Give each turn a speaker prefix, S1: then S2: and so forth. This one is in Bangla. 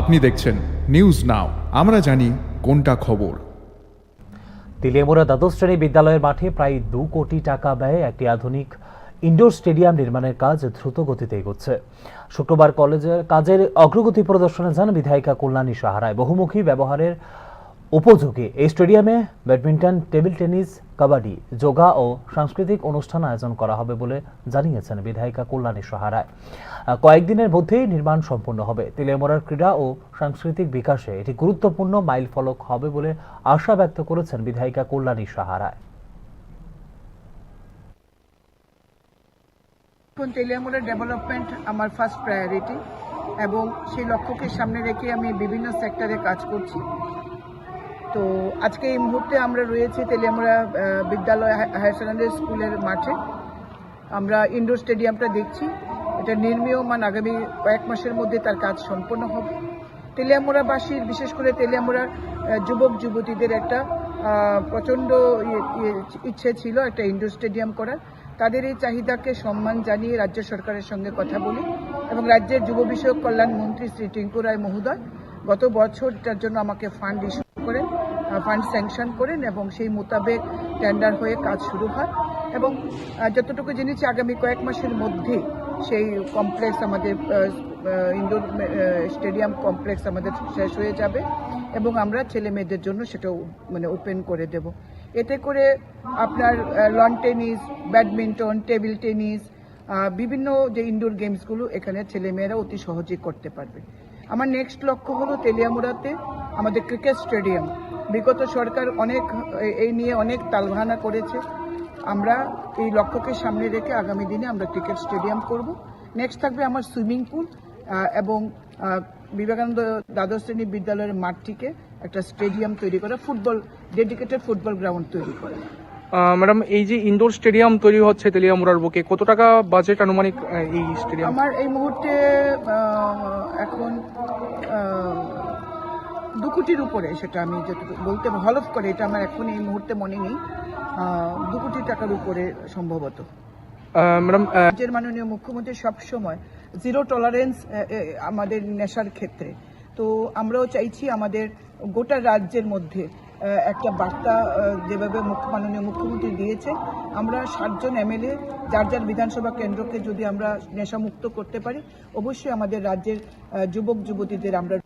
S1: আপনি দেখছেন নিউজ নাও আমরা জানি কোনটা খবর।
S2: তিলিয়ামুড়া দ্বাদশ শ্রেণি বিদ্যালয়ের মাঠে প্রায় দু কোটি টাকা ব্যয়ে একটি আধুনিক ইনডোর স্টেডিয়াম নির্মাণের কাজ দ্রুত গতিতে এগোচ্ছে। শুক্রবার কলেজের কাজের অগ্রগতি প্রদর্শনে যান বিধায়িকা কল্যাণী সাহারায়। বহুমুখী ব্যবহারের উপযোগী। এই স্টেডিয়ামে badminton, table tennis, kabaddi, yoga ও সাংস্কৃতিক অনুষ্ঠান আয়োজন করা হবে বলে জানিয়েছেন বিধায়িকা কল্যাণী সাহারায়। কয়েকদিনের মধ্যেই নির্মাণ সম্পন্ন হবে। তেলিয়ামোড়ার ক্রীড়া ও সাংস্কৃতিক বিকাশে এটি গুরুত্বপূর্ণ মাইল ফলক হবে বলে আশা ব্যক্ত করেছেন বিধায়িকা কল্যাণী সাহারায়।
S3: এখন ডেভেলপমেন্ট আমার ফার্স্ট প্রায়োরিটি এবং সেই লক্ষ্যকে সামনে রেখে আমি বিভিন্ন সেক্টরে কাজ করছি। তো আজকে এই মুহূর্তে আমরা রয়েছি তেলিয়ামুড়া আহ, বিদ্যালয় হায়ার সেকেন্ডারি স্কুলের মাঠে। আমরা ইনডোর স্টেডিয়ামটা দেখছি। এটা নির্মীয়মান আগামী কয়েক মাসের মধ্যে তার কাজ সম্পন্ন হবে। তেলিয়ামুড়াবাসীর বিশেষ করে তেলিয়ামুড়ার যুবক যুবতীদের একটা প্রচণ্ড ইচ্ছে ছিল একটা ইনডোর স্টেডিয়াম করার। তাদের এই চাহিদাকে সম্মান জানিয়ে রাজ্য সরকারের সঙ্গে কথা বলি এবং রাজ্যের যুব বিষয়ক কল্যাণ মন্ত্রী শ্রী টিঙ্কু রায় মহোদয় গত বছর এটার জন্য আমাকে ফান্ড ইস্যু করেন ফান্ড স্যাংশন করেন এবং সেই মোতাবেক টেন্ডার হয়ে কাজ শুরু হয়। এবং যতটুকু জেনেছি আগামী কয়েক মাসের মধ্যে সেই কমপ্লেক্স আমাদের ইনডোর স্টেডিয়াম কমপ্লেক্স আমাদের শেষ হয়ে যাবে এবং আমরা ছেলে মেয়েদের জন্য সেটাও মানে ওপেন করে দেব। এতে করে আপনার lawn tennis badminton table tennis বিভিন্ন যে ইনডোর গেমসগুলো এখানে ছেলেমেয়েরা অতি সহজেই করতে পারবে। আমার নেক্সট লক্ষ্য হলো তেলিয়ামুড়াতে আমাদের ক্রিকেট স্টেডিয়াম বিগত সরকার অনেক এই নিয়ে অনেক তালবাহানা করেছে। আমরা এই লক্ষ্যকে সামনে রেখে আগামী দিনে আমরা ক্রিকেট স্টেডিয়াম করব। নেক্সট থাকবে আমার সুইমিং পুল এবং বিবেকানন্দ দ্বাদশ শ্রেণি বিদ্যালয়ের মাঠটিকে একটা স্টেডিয়াম তৈরি করা, ফুটবল ডেডিকেটেড ফুটবল গ্রাউন্ড তৈরি করা।
S4: ম্যাডাম এই যে ইনডোর স্টেডিয়াম তৈরি হচ্ছে তেলিয়ামুড়ার বুকে কত টাকা বাজেট আনুমানিক এই স্টেডিয়াম
S3: আমার এই মুহূর্তে এখন দু কোটির উপরে সেটা আমি যতটুকু বলতে হলফ করে এটা আমার এখন এই মুহূর্তে মনে নেই। দু কোটি টাকার উপরে সম্ভবত।
S4: ম্যাডাম
S3: রাজ্যের মাননীয় মুখ্যমন্ত্রী সবসময় জিরো টলারেন্স আমাদের নেশার ক্ষেত্রে। তো আমরাও চাইছি আমাদের গোটা রাজ্যের মধ্যে একটা বার্তা যেভাবে মুখ্য মাননীয় মুখ্যমন্ত্রী দিয়েছে, আমরা ষাটজন এমএলএ, যার যার বিধানসভা কেন্দ্রকে যদি আমরা নেশামুক্ত করতে পারি, অবশ্যই আমাদের রাজ্যের যুবক যুবতীদের আমরা